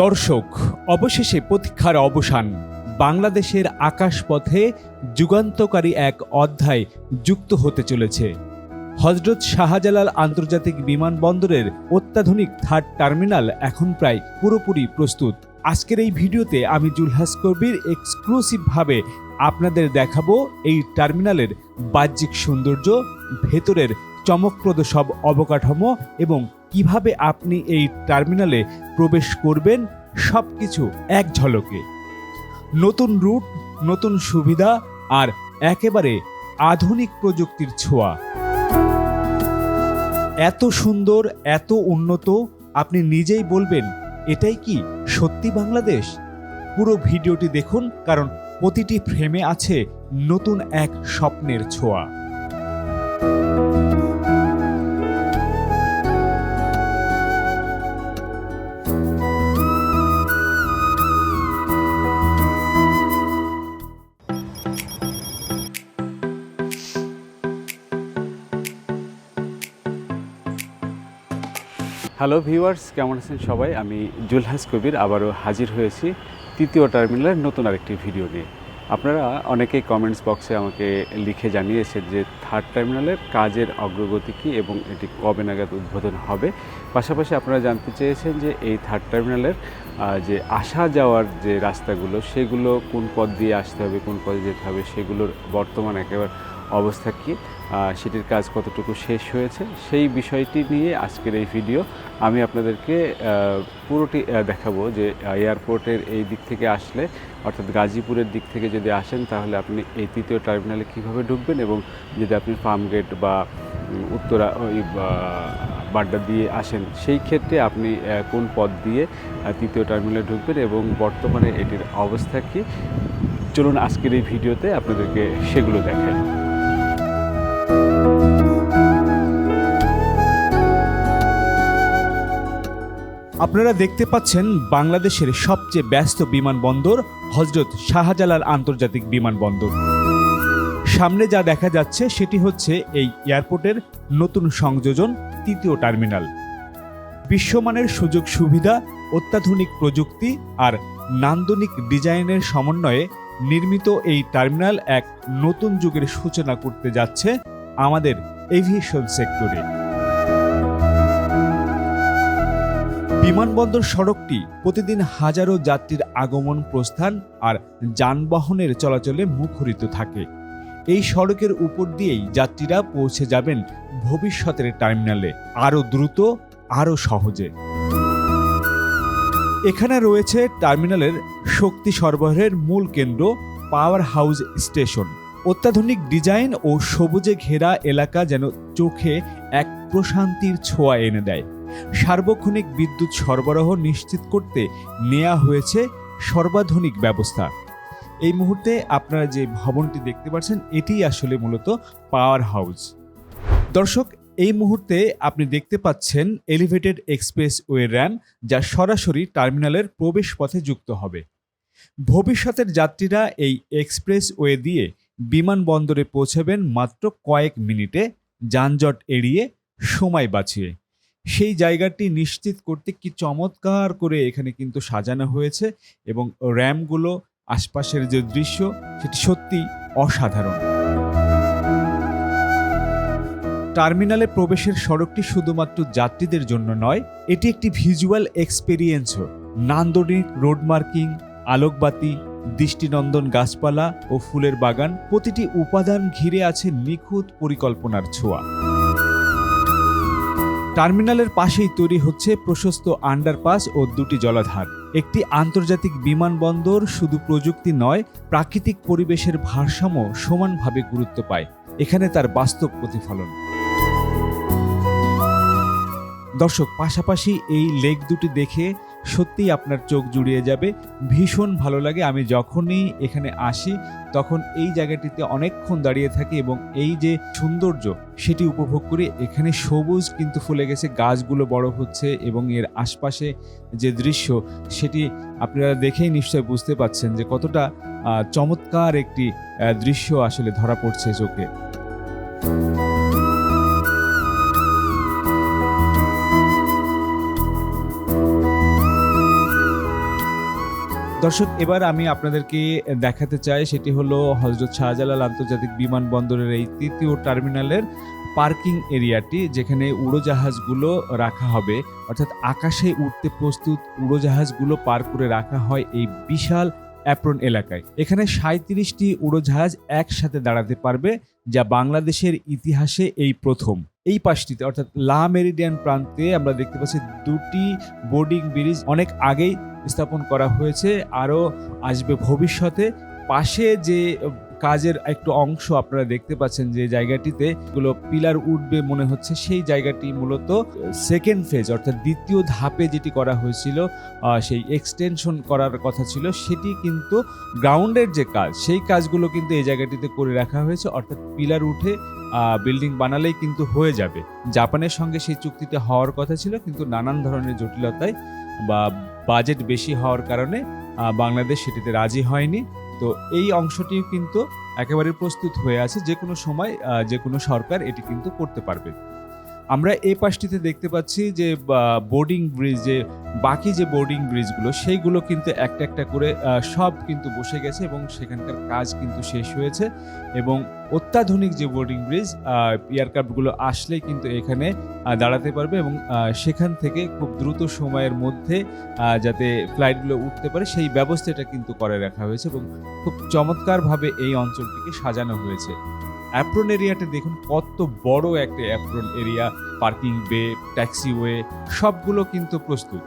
দর্শক, অবশেষে প্রতীক্ষার অবসান। বাংলাদেশের আকাশপথে যুগান্তকারী এক অধ্যায় যুক্ত হতে চলেছে। হজরত শাহজালাল আন্তর্জাতিক বিমানবন্দরের অত্যাধুনিক থার্ড টার্মিনাল এখন প্রায় পুরোপুরি প্রস্তুত। আজকের এই ভিডিওতে আমি জুলহাস কবির এক্সক্লুসিভভাবে আপনাদের দেখাবো এই টার্মিনালের বাহ্যিক সৌন্দর্য, ভেতরের চমকপ্রদ সব অবকাঠামো এবং কীভাবে আপনি এই টার্মিনালে প্রবেশ করবেন সব কিছু এক ঝলকে। নতুন রুট, নতুন সুবিধা আর একেবারে আধুনিক প্রযুক্তির ছোঁয়া। এত সুন্দর, এত উন্নত, আপনি নিজেই বলবেন, এটাই কি সত্যি বাংলাদেশ? পুরো ভিডিওটি দেখুন, কারণ প্রতিটি ফ্রেমে আছে নতুন এক স্বপ্নের ছোঁয়া। হ্যালো ভিউয়ার্স কেমন আছেন সবাই? আমি জুলহাস কবির, আবারও হাজির হয়েছি তৃতীয় টার্মিনালের নতুন আরেকটি ভিডিও নিয়ে। আপনারা অনেকেই কমেন্টস বক্সে আমাকে লিখে জানিয়েছেন যে থার্ড টার্মিনালের কাজের অগ্রগতি কী এবং এটি কবে নাগাদ উদ্বোধন হবে। পাশাপাশি আপনারা জানতে চেয়েছেন যে এই থার্ড টার্মিনালের যে আসা যাওয়ার যে রাস্তাগুলো, সেগুলো কোন পথ দিয়ে আসতে হবে, কোন পথে যেতে হবে, সেগুলোর বর্তমান একেবারে অবস্থা কী সেটির কাজ কতটুকু শেষ হয়েছে, সেই বিষয়টি নিয়ে আজকের এই ভিডিও আমি আপনাদেরকে পুরোটি দেখাবো যে এয়ারপোর্টের এই দিক থেকে আসলে, অর্থাৎ গাজীপুরের দিক থেকে যদি আসেন তাহলে আপনি এই তৃতীয় টার্মিনালে কীভাবে ঢুকবেন এবং যদি আপনি ফার্ম গেট বা উত্তরা ওই বাড্ডা দিয়ে আসেন, সেই ক্ষেত্রে আপনি কোন পথ দিয়ে তৃতীয় টার্মিনালে ঢুকবেন এবং বর্তমানে এটির অবস্থা কী, চলুন আজকের এই ভিডিওতে আপনাদেরকে সেগুলো দেখাই। আপনারা দেখতে পাচ্ছেন বাংলাদেশের সবচেয়ে ব্যস্ত বিমানবন্দর, হজরত শাহজালাল আন্তর্জাতিক বিমানবন্দর। সামনে যা দেখা যাচ্ছে, সেটি হচ্ছে এই এয়ারপোর্টের নতুন সংযোজন তৃতীয় টার্মিনাল। বিশ্বমানের সুযোগ সুবিধা, অত্যাধুনিক প্রযুক্তি আর নান্দনিক ডিজাইনের সমন্বয়ে নির্মিত এই টার্মিনাল এক নতুন যুগের সূচনা করতে যাচ্ছে আমাদের এভিয়েশন সেক্টরে। বিমানবন্দর সড়কটি প্রতিদিন হাজারো যাত্রীর আগমন প্রস্থান আর যানবাহনের চলাচলে মুখরিত থাকে। এই সড়কের উপর দিয়েই যাত্রীরা পৌঁছে যাবেন ভবিষ্যতের টার্মিনালে আরও দ্রুত, আরও সহজে। এখানে রয়েছে টার্মিনালের শক্তি সরবরাহের মূল কেন্দ্র, পাওয়ার হাউস স্টেশন। অত্যাধুনিক ডিজাইন ও সবুজে ঘেরা এলাকা যেন চোখে এক প্রশান্তির ছোঁয়া এনে দেয়। সার্বক্ষণিক বিদ্যুৎ সরবরাহ নিশ্চিত করতে নেওয়া হয়েছে সর্বাধুনিক ব্যবস্থা। এই মুহূর্তে আপনারা যে ভবনটি দেখতে পাচ্ছেন এটি আসলে মূলত পাওয়ার হাউস। দর্শক, এই মুহূর্তে আপনি দেখতে পাচ্ছেন এলিভেটেড এক্সপ্রেস ওয়ে র্যাম, যা সরাসরি টার্মিনালের প্রবেশ পথে যুক্ত হবে। ভবিষ্যতের যাত্রীরা এই এক্সপ্রেস ওয়ে দিয়ে বিমানবন্দরে পৌঁছাবেন মাত্র কয়েক মিনিটে। যানজট এড়িয়ে সময় বাঁচিয়ে। সেই জায়গাটি নিশ্চিত করতে কি চমৎকার করে এখানে কিন্তু সাজানো হয়েছে এবং র্যামগুলো আশপাশের যে দৃশ্য, সেটি সত্যি অসাধারণ। টার্মিনালে প্রবেশের সড়কটি শুধুমাত্র যাত্রীদের জন্য নয়, এটি একটি ভিজুয়াল এক্সপেরিয়েন্সও। নান্দনিক রোড মার্কিং, আলোকবাতি, দৃষ্টিনন্দন গাছপালা ও ফুলের বাগান প্রতিটি উপাদান ঘিরে আছে নিখুঁত পরিকল্পনার ছোঁয়া। টার্মিনালের পাশেই তৈরি হচ্ছে প্রশস্ত আন্ডারপাস ও দুটি জলাধার। একটি আন্তর্জাতিক বিমানবন্দর শুধু প্রযুক্তি নয়, প্রাকৃতিক পরিবেশের ভারসাম্য সমানভাবে গুরুত্ব পায়। এখানে তার বাস্তব প্রতিফলন। দর্শক, পাশাপাশি এই লেক দুটি দেখে সত্যিই আপনার চোখ জুড়িয়ে যাবে। ভীষণ ভালো লাগে। আমি যখনই এখানে আসি, তখন এই জায়গাটিতে অনেকক্ষণ দাঁড়িয়ে থাকি এবং এই যে সৌন্দর্য, সেটি উপভোগ করি। এখানে সবুজ কিন্তু ফুলে গেছে, গাছগুলো বড় হচ্ছে এবং এর আশপাশে যে দৃশ্য, সেটি আপনারা দেখেই নিশ্চয় বুঝতে পাচ্ছেন যে কতটা চমৎকার একটি দৃশ্য আসলে ধরা পড়ছে চোখে। দর্শক, এবার আমি আপনাদেরকে দেখাতে চাই, সেটি হলো হজরত শাহজালাল আন্তর্জাতিক বিমানবন্দরের এই তৃতীয় টার্মিনালের পার্কিং এরিয়াটি, যেখানে উড়োজাহাজগুলো রাখা হবে। অর্থাৎ আকাশে উঠতে প্রস্তুত উড়োজাহাজগুলো পার করে রাখা হয় এই বিশাল অ্যাপ্রন এলাকায়। এখানে সাঁত্রিশটি উড়োজাহাজ একসাথে দাঁড়াতে পারবে, যা বাংলাদেশের ইতিহাসে এই প্রথম। এই পাশটিতে, অর্থাৎ লা মেরিডিয়ান প্রান্তে আমরা দেখতে পাচ্ছি দুটি বোর্ডিং ব্রিজ অনেক আগেই স্থাপন করা হয়েছে, আরও আসবে ভবিষ্যতে। পাশে যে কাজের একটু অংশ আপনারা দেখতে পাচ্ছেন যে জায়গাটিতে এগুলো পিলার উঠবে মনে হচ্ছে, সেই জায়গাটি মূলত সেকেন্ড ফেজ, অর্থাৎ দ্বিতীয় ধাপে যেটি করা হয়েছিল সেই এক্সটেনশন করার কথা ছিল, সেটি কিন্তু গ্রাউন্ডের যে কাজ, সেই কাজগুলো কিন্তু এই জায়গাটিতে করে রাখা হয়েছে, অর্থাৎ পিলার উঠে বিল্ডিং বানালেই কিন্তু হয়ে যাবে। জাপানের সঙ্গে সেই চুক্তিতে হওয়ার কথা ছিল, কিন্তু নানান ধরনের জটিলতায় বা বাজেট বেশি হওয়ার কারণে বাংলাদেশ সেটিতে রাজি হয়নি। তো এই অংশটিও কিন্তু একেবারে প্রস্তুত হয়ে আছে যে কোনো সময় যে কোনো সরকার এটি কিন্তু করতে পারবে। আমরা এই পাশটিতে দেখতে পাচ্ছি যে বোর্ডিং ব্রিজ যে বাকি যে বোর্ডিং ব্রিজগুলো সেইগুলো কিন্তু একটা একটা করে সব কিন্তু বসে গেছে এবং সেখানকার কাজ কিন্তু শেষ হয়েছে এবং অত্যাধুনিক যে বোর্ডিং ব্রিজ এয়ারক্রাফটগুলো আসলেই কিন্তু এখানে দাঁড়াতে পারবে এবং সেখান থেকে খুব দ্রুত সময়ের মধ্যে যাতে ফ্লাইটগুলো উঠতে পারে, সেই ব্যবস্থাটা কিন্তু করে রাখা হয়েছে এবং খুব চমৎকারভাবে এই অঞ্চলটিকে সাজানো হয়েছে। অ্যাপ্রন এরিয়াটা দেখুন কত বড় একটা apron area, parking bay taxiway সবগুলো কিন্তু প্রস্তুত।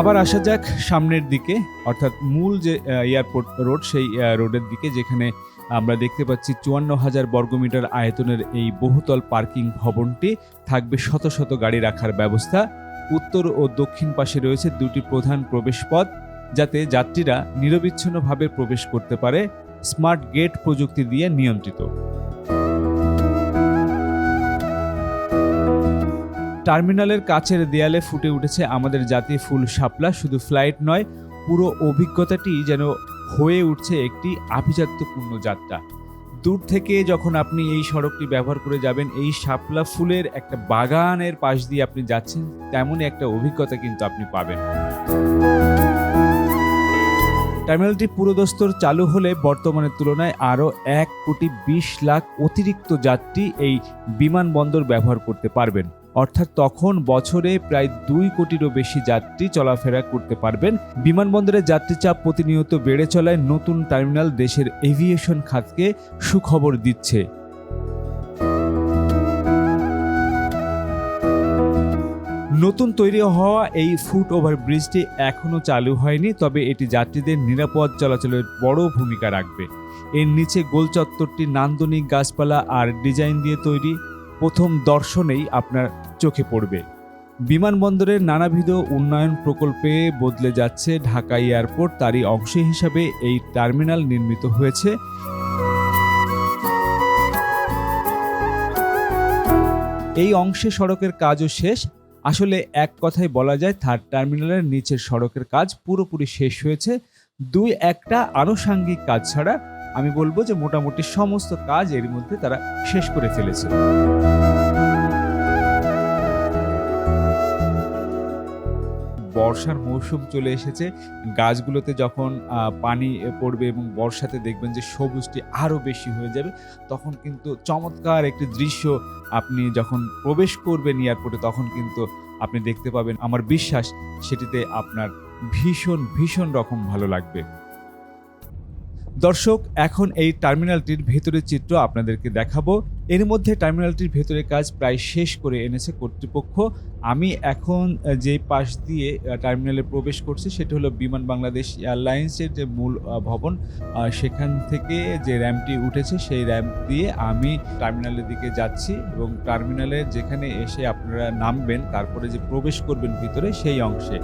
আবার আসা যাক সামনের দিকে, অর্থাৎ মূল যে এয়ারপোর্ট রোড, সেই রোডের দিকে, যেখানে আমরা দেখতে পাচ্ছি চুয়ান্ন হাজার বর্গমিটার আয়তনের এই বহুতল পার্কিং ভবনটি। থাকবে শত শত গাড়ি রাখার ব্যবস্থা। উত্তর ও দক্ষিণ পাশে রয়েছে দুটি প্রধান প্রবেশপথ। যাতে যাত্রীরা নিরবিচ্ছিন্নভাবে প্রবেশ করতে পারে, স্মার্ট গেট প্রযুক্তি দিয়ে নিয়ন্ত্রিত। টার্মিনালের কাছের দেয়ালে ফুটে উঠেছে আমাদের জাতীয় ফুল শাপলা, শুধু ফ্লাইট নয়, পুরো অভিজ্ঞতাটি যেন হয়ে উঠছে একটি আভিজাত্যপূর্ণ যাত্রা। দূর থেকে যখন আপনি এই সড়কটি ব্যবহার করে যাবেন, এই শাপলা ফুলের একটা বাগানের পাশ দিয়ে আপনি যাচ্ছেন, তেমনই একটা অভিজ্ঞতা কিন্তু আপনি পাবেন। টার্মিনালটি পুরোদস্তর চালু হলে বর্তমানের তুলনায় আরও এক কোটি বিশ লাখ অতিরিক্ত যাত্রী এই বিমানবন্দর ব্যবহার করতে পারবেন। অর্থাৎ তখন বছরে প্রায় দুই কোটিরও বেশি যাত্রী চলাফেরা করতে পারবেন। বিমানবন্দরে যাত্রী চাপ প্রতিনিয়ত বেড়ে চলায় নতুন টার্মিনাল দেশের এভিয়েশন খাতকে সুখবর দিচ্ছে। নতুন তৈরি হওয়া এই ফুট ওভার ব্রিজটি এখনও চালু হয়নি, তবে এটি যাত্রীদের নিরাপদ চলাচলের বড় ভূমিকা রাখবে। এর নিচে গোল চত্বরটি নান্দনিক গাছপালা আর ডিজাইন দিয়ে তৈরি। প্রথম দর্শনেই আপনার চোখে পড়বে। বিমানবন্দরের নানাবিধ উন্নয়ন প্রকল্পে বদলে যাচ্ছে ঢাকা এয়ারপোর্ট। তারই অংশ হিসাবে এই টার্মিনাল নির্মিত হয়েছে। এই অংশে সড়কের কাজও শেষ। আসলে এক কথায় বলা যায় থার্ড টার্মিনালের নিচের সড়কের কাজ পুরোপুরি শেষ হয়েছে। দুই একটা আনুষাঙ্গিক কাজ ছাড়া আমি বলব যে মোটামুটি সমস্ত কাজ এর মধ্যে তারা শেষ করে ফেলেছে। বর্ষার মৌসুম চলে এসেছে। গাছগুলোতে যখন পানি পড়বে এবং বর্ষাতে দেখবেন যে সবুজটি আরও বেশি হয়ে যাবে, তখন কিন্তু চমৎকার একটি দৃশ্য আপনি যখন প্রবেশ করবেন এয়ারপোর্টে, তখন কিন্তু আপনি দেখতে পাবেন। আমার বিশ্বাস, সেটিতে আপনার ভীষণ ভীষণ রকম ভালো লাগবে। দর্শক, এখন এই টার্মিনালটির ভেতরের চিত্র আপনাদেরকে দেখাবো। এর মধ্যে টার্মিনালটির ভেতরে কাজ প্রায় শেষ করে এনেছে কর্তৃপক্ষ। আমি এখন যে পাশ দিয়ে টার্মিনালে প্রবেশ করছি, সেটা হলো বিমান বাংলাদেশ এয়ারলাইন্সের যে মূল ভবন সেখান থেকে যে র্যাম্পটি উঠেছে, সেই র্যাম্প দিয়ে আমি টার্মিনালের দিকে যাচ্ছি এবং টার্মিনালে যেখানে এসে আপনারা নামবেন, তারপরে যে প্রবেশ করবেন ভিতরে, সেই অংশে।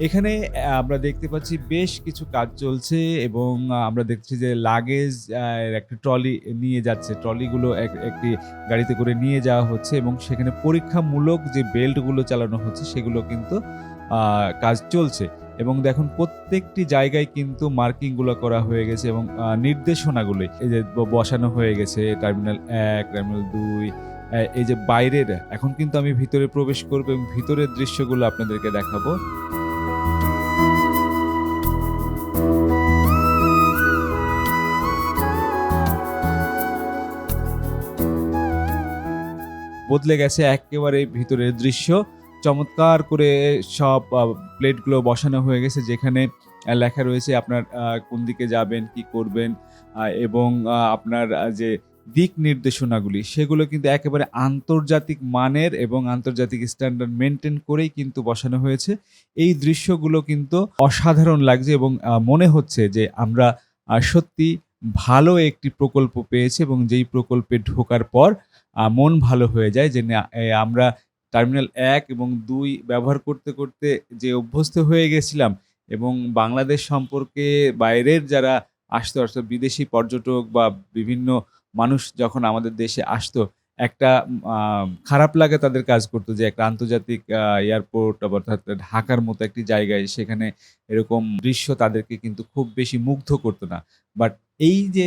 এখানে আমরা দেখতে পাচ্ছি বেশ কিছু কাজ চলছে এবং আমরা দেখছি যে লাগেজ একটা ট্রলি নিয়ে যাচ্ছে। ট্রলিগুলো এক- একটি গাড়িতে করে নিয়ে যাওয়া হচ্ছে এবং সেখানে পরীক্ষামূলক যে বেল্টগুলো চালানো হচ্ছে সেগুলো কিন্তু কাজ চলছে। এবং দেখুন, প্রত্যেকটি জায়গায় কিন্তু মার্কিংগুলো করা হয়ে গেছে এবং নির্দেশনাগুলো, এই যে বসানো হয়ে গেছে, টার্মিনাল এক, টার্মিনাল দুই এই যে বাইরের, এখন কিন্তু আমি ভিতরে প্রবেশ করব এবং ভিতরের দৃশ্যগুলো আপনাদেরকে দেখাবো। বদলে গেছে একেবারে ভিতরের দৃশ্য। চমৎকার করে সব প্লেটগুলো বসানো হয়ে গেছে, যেখানে লেখা রয়েছে আপনার কোন দিকে যাবেন, কি করবেন এবং আপনার যে দিক নির্দেশনাগুলি, সেগুলো কিন্তু একেবারে আন্তর্জাতিক মানের এবং আন্তর্জাতিক স্ট্যান্ডার্ড মেনটেন করেই কিন্তু বসানো হয়েছে। এই দৃশ্যগুলো কিন্তু অসাধারণ লাগছে এবং মনে হচ্ছে যে আমরা সত্যি ভালো একটি প্রকল্প পেয়েছে এবং যেই প্রকল্পে ঢোকার পর মন ভালো হয়ে যায় যে আমরা টার্মিনাল এক এবং দুই ব্যবহার করতে করতে যে অভ্যস্ত হয়ে গেছিলাম এবং বাংলাদেশ সম্পর্কে বাইরের যারা আসতো আসতো বিদেশি পর্যটক বা বিভিন্ন মানুষ যখন আমাদের দেশে আসতো, একটা খারাপ লাগে তাদের কাজ করতো যে একটা আন্তর্জাতিক এয়ারপোর্ট অর্থাৎ ঢাকার মতো একটি জায়গায় সেখানে এরকম দৃশ্য তাদেরকে কিন্তু খুব বেশি মুগ্ধ করতো না। বাট এই যে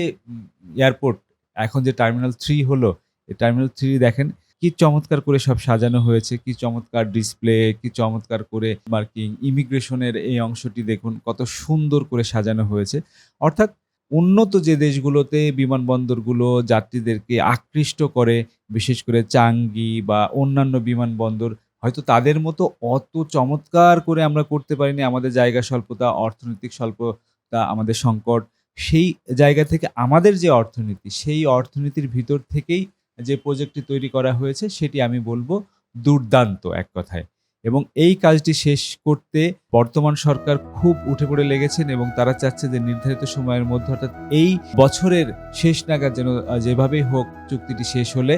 এয়ারপোর্ট এখন যে টার্মিনাল থ্রি হলো, এই টার্মিনাল থ্রি দেখেন কি চমৎকার করে সব সাজানো হয়েছে, কি চমৎকার ডিসপ্লে কি চমৎকার করে মার্কিং ইমিগ্রেশনের এই অংশটি দেখুন, কত সুন্দর করে সাজানো হয়েছে। অর্থাৎ উন্নত যে দেশগুলোতে বিমানবন্দরগুলো যাত্রীদেরকে আকৃষ্ট করে, বিশেষ করে চাঙ্গি বা অন্যান্য বিমানবন্দর, হয়তো তাদের মতো অত চমৎকার করে আমরা করতে পারিনি, আমাদের জায়গা স্বল্পতা, অর্থনৈতিক স্বল্পতা, আমাদের সংকট। সেই জায়গা থেকে আমাদের যে অর্থনীতি, সেই অর্থনীতির ভিতর থেকেই যে প্রজেক্টটি তৈরি করা হয়েছে, সেটি আমি বলব দুর্দান্ত এক কথায়। এবং এই কাজটি শেষ করতে বর্তমান সরকার খুব উঠে পড়ে লেগেছেন এবং তারা চাচ্ছে যে নির্ধারিত সময়ের মধ্যে অর্থাৎ এই বছরের শেষ নাগাদ যেন যেভাবেই হোক চুক্তিটি শেষ হলে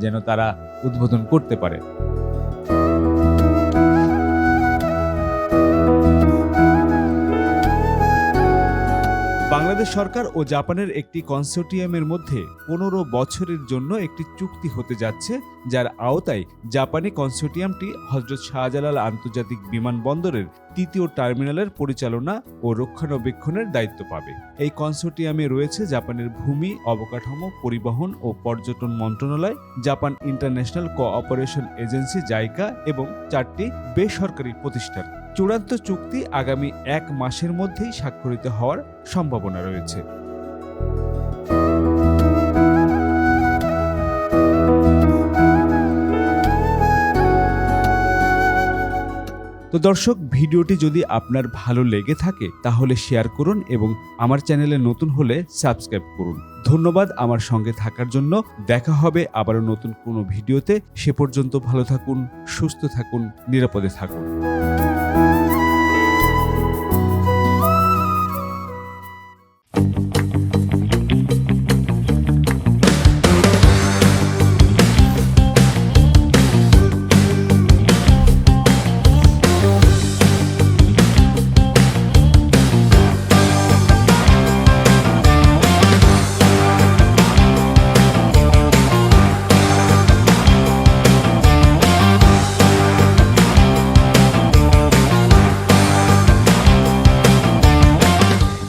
যেন তারা উদ্বোধন করতে পারে। বাংলাদেশ সরকার ও জাপানের একটি কনসোর্টিয়ামের মধ্যে পনেরো বছরের জন্য একটি চুক্তি হতে যাচ্ছে, যার আওতায় জাপানি কনসোর্টিয়ামটি হজরত শাহজালাল আন্তর্জাতিক বিমানবন্দরের তৃতীয় টার্মিনালের পরিচালনা ও রক্ষণাবেক্ষণের দায়িত্ব পাবে। এই কনসোর্টিয়ামে রয়েছে জাপানের ভূমি, অবকাঠামো, পরিবহন ও পর্যটন মন্ত্রণালয়, Japan international cooperation agency JICA এবং চারটি বেসরকারি প্রতিষ্ঠান। চূড়ান্ত চুক্তি আগামী এক মাসের মধ্যেই স্বাক্ষরিত হওয়ার সম্ভাবনা রয়েছে। তো দর্শক, ভিডিওটি যদি আপনার ভালো লেগে থাকে, তাহলে শেয়ার করুন এবং আমার চ্যানেলে নতুন হলে সাবস্ক্রাইব করুন। ধন্যবাদ আমার সঙ্গে থাকার জন্য। দেখা হবে আবারও নতুন কোনো ভিডিওতে। সে পর্যন্ত ভালো থাকুন, সুস্থ থাকুন, নিরাপদে থাকুন।